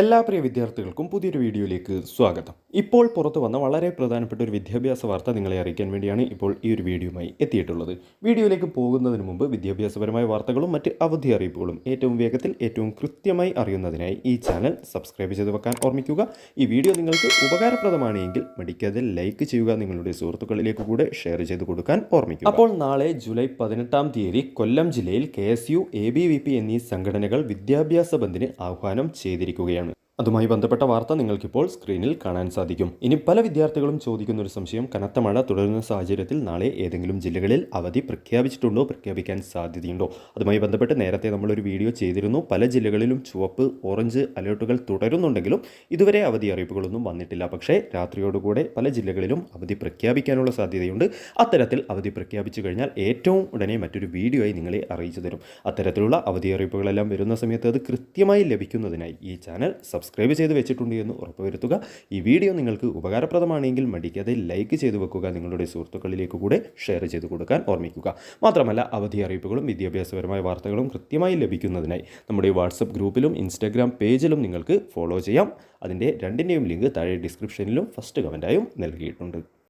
എല്ലാ പ്രിയ വിദ്യാർത്ഥികൾക്കും പുതിയൊരു വീഡിയോയിലേക്ക് സ്വാഗതം. ഇപ്പോൾ പുറത്തു വന്ന വളരെ പ്രധാനപ്പെട്ട ഒരു വിദ്യാഭ്യാസ വാർത്ത നിങ്ങളെ അറിയിക്കാൻ വേണ്ടിയാണ് ഇപ്പോൾ ഈ ഒരു വീഡിയോയുമായി എത്തിയിട്ടുള്ളത്. വീഡിയോയിലേക്ക് പോകുന്നതിന് മുമ്പ് വിദ്യാഭ്യാസപരമായ വാർത്തകളും മറ്റ് അവധി അറിയിപ്പുകളും ഏറ്റവും വേഗത്തിൽ ഏറ്റവും കൃത്യമായി അറിയുന്നതിനായി ഈ ചാനൽ സബ്സ്ക്രൈബ് ചെയ്ത് വെക്കാൻ ഓർമ്മിക്കുക. ഈ വീഡിയോ നിങ്ങൾക്ക് ഉപകാരപ്രദമാണെങ്കിൽ മടിക്കാതെ ലൈക്ക് ചെയ്യുക നിങ്ങളുടെ സുഹൃത്തുക്കളിലേക്ക് കൂടെ ഷെയർ ചെയ്ത് കൊടുക്കാൻ ഓർമ്മിക്കുക. അപ്പോൾ നാളെ ജൂലൈ പതിനെട്ടാം തീയതി കൊല്ലം ജില്ലയിൽ കെ എസ് എന്നീ സംഘടനകൾ വിദ്യാഭ്യാസ ബന്ദിന് ആഹ്വാനം ചെയ്തിരിക്കുകയാണ്. അതുമായി ബന്ധപ്പെട്ട വാർത്ത നിങ്ങൾക്കിപ്പോൾ സ്ക്രീനിൽ കാണാൻ സാധിക്കും. ഇനി പല വിദ്യാർത്ഥികളും ചോദിക്കുന്ന ഒരു സംശയം കനത്ത മഴ തുടരുന്ന സാഹചര്യത്തിൽ നാളെ ഏതെങ്കിലും ജില്ലകളിൽ അവധി പ്രഖ്യാപിച്ചിട്ടുണ്ടോ പ്രഖ്യാപിക്കാൻ സാധ്യതയുണ്ടോ? അതുമായി ബന്ധപ്പെട്ട് നേരത്തെ നമ്മളൊരു വീഡിയോ ചെയ്തിരുന്നു. പല ജില്ലകളിലും ചുവപ്പ് ഓറഞ്ച് അലേർട്ടുകൾ തുടരുന്നുണ്ടെങ്കിലും ഇതുവരെ അവധി അറിയിപ്പുകളൊന്നും വന്നിട്ടില്ല. പക്ഷേ രാത്രിയോടുകൂടെ പല ജില്ലകളിലും അവധി പ്രഖ്യാപിക്കാനുള്ള സാധ്യതയുണ്ട്. അത്തരത്തിൽ അവധി പ്രഖ്യാപിച്ചു കഴിഞ്ഞാൽ ഏറ്റവും ഉടനെ മറ്റൊരു വീഡിയോ ആയി നിങ്ങളെ അറിയിച്ചു തരും. അത്തരത്തിലുള്ള അവധി അറിയിപ്പുകളെല്ലാം വരുന്ന സമയത്ത് അത് കൃത്യമായി ലഭിക്കുന്നതിനായി ഈ ചാനൽ സബ്സ്ക്രൈബ് ചെയ്ത് വെച്ചിട്ടുണ്ട് എന്ന് ഉറപ്പുവരുത്തുക. ഈ വീഡിയോ നിങ്ങൾക്ക് ഉപകാരപ്രദമാണെങ്കിൽ മടിക്കാതെ ലൈക്ക് ചെയ്തു വെക്കുക. നിങ്ങളുടെ സുഹൃത്തുക്കളിലേക്ക് കൂടെ ഷെയർ ചെയ്ത് കൊടുക്കാൻ ഓർമ്മിക്കുക. മാത്രമല്ല അവധി അറിയിപ്പുകളും വിദ്യാഭ്യാസപരമായ വാർത്തകളും കൃത്യമായി ലഭിക്കുന്നതിനായി നമ്മുടെ വാട്സപ്പ് ഗ്രൂപ്പിലും ഇൻസ്റ്റാഗ്രാം പേജിലും നിങ്ങൾക്ക് ഫോളോ ചെയ്യാം. അതിന്റെ രണ്ടിന്റെയും ലിങ്ക് താഴെ ഡിസ്ക്രിപ്ഷനിലും ഫസ്റ്റ് കമന്റായും നൽകിയിട്ടുണ്ട്.